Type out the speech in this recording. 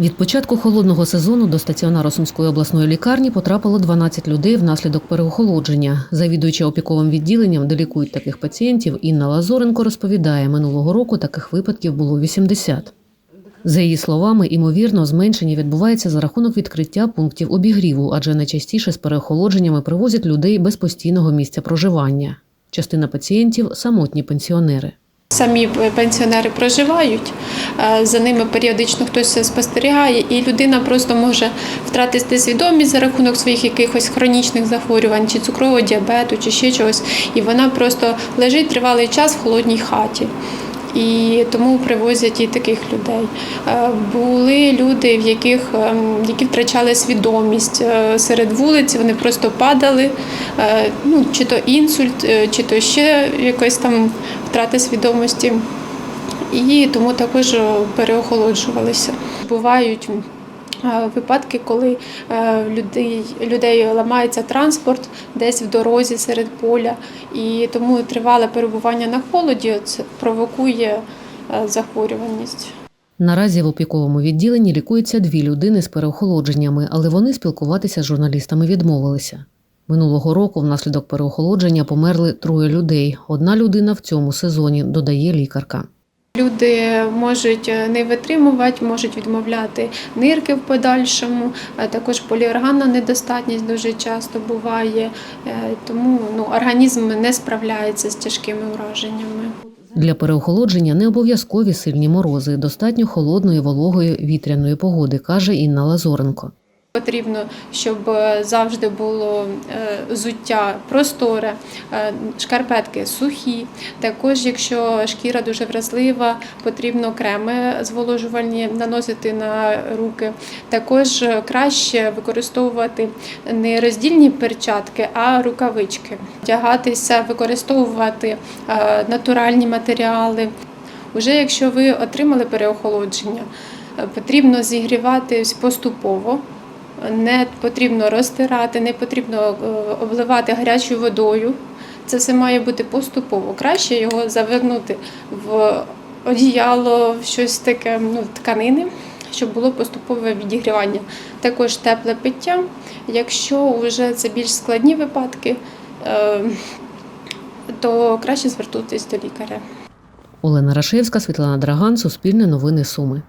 Від початку холодного сезону до стаціонару Сумської обласної лікарні потрапило 12 людей внаслідок переохолодження. Завідуюча опіковим відділенням, де лікують таких пацієнтів, Інна Лазоренко розповідає, минулого року таких випадків було 80. За її словами, імовірно, зменшення відбувається за рахунок відкриття пунктів обігріву, адже найчастіше з переохолодженнями привозять людей без постійного місця проживання. Частина пацієнтів самотні пенсіонери. Самі пенсіонери проживають, е, за ними періодично хтось спостерігає, і людина просто може втратити свідомість за рахунок своїх якихось хронічних захворювань, чи цукрового діабету, чи ще чогось. І вона просто лежить тривалий час в холодній хаті. І тому привозять і таких людей. Е, Були люди, в яких ем, які втрачали свідомість е, серед вулиць, вони просто падали, е, ну чи то інсульт, е, чи то ще якась там втрата свідомості. І тому також е, переохолоджувалися. Бувають е, випадки, коли е, людей, людей ламається транспорт десь в дорозі серед поля, і тому тривале перебування на холоді це провокує е, захворюваність. Наразі в опіковому відділенні лікуються дві людини з переохолодженнями, але вони спілкуватися з журналістами відмовилися. Минулого року внаслідок переохолодження померли троє людей. Одна людина в цьому сезоні, додає лікарка. Люди можуть е, не витримувати, можуть відмовляти нирки в подальшому. Також поліорганна недостатність дуже часто буває, е, тому ну, організм не справляється з тяжкими ураженнями. Для переохолодження не обов'язкові сильні морози, достатньо холодної, вологої вітряної погоди, каже Інна Лазоренко. Потрібно, щоб е, завжди було е, взуття просторе, е, шкарпетки сухі. Також, якщо шкіра дуже вразлива, потрібно креми зволожувальні наносити на руки. Також краще використовувати не роздільні перчатки, а рукавички. Вдягатися, використовувати натуральні матеріали. Уже якщо ви отримали переохолодження, потрібно зігріватись поступово. Не потрібно розтирати, не потрібно е, обливати гарячою водою. Це все має бути поступово. Краще його завернути в одіяло, в щось таке, ну, тканини, щоб було поступове відігрівання. Також тепле пиття. Якщо вже це більш складні випадки, е, то краще звернутися до лікаря. Олена Рашевська, Світлана Драган, Суспільне новини Суми.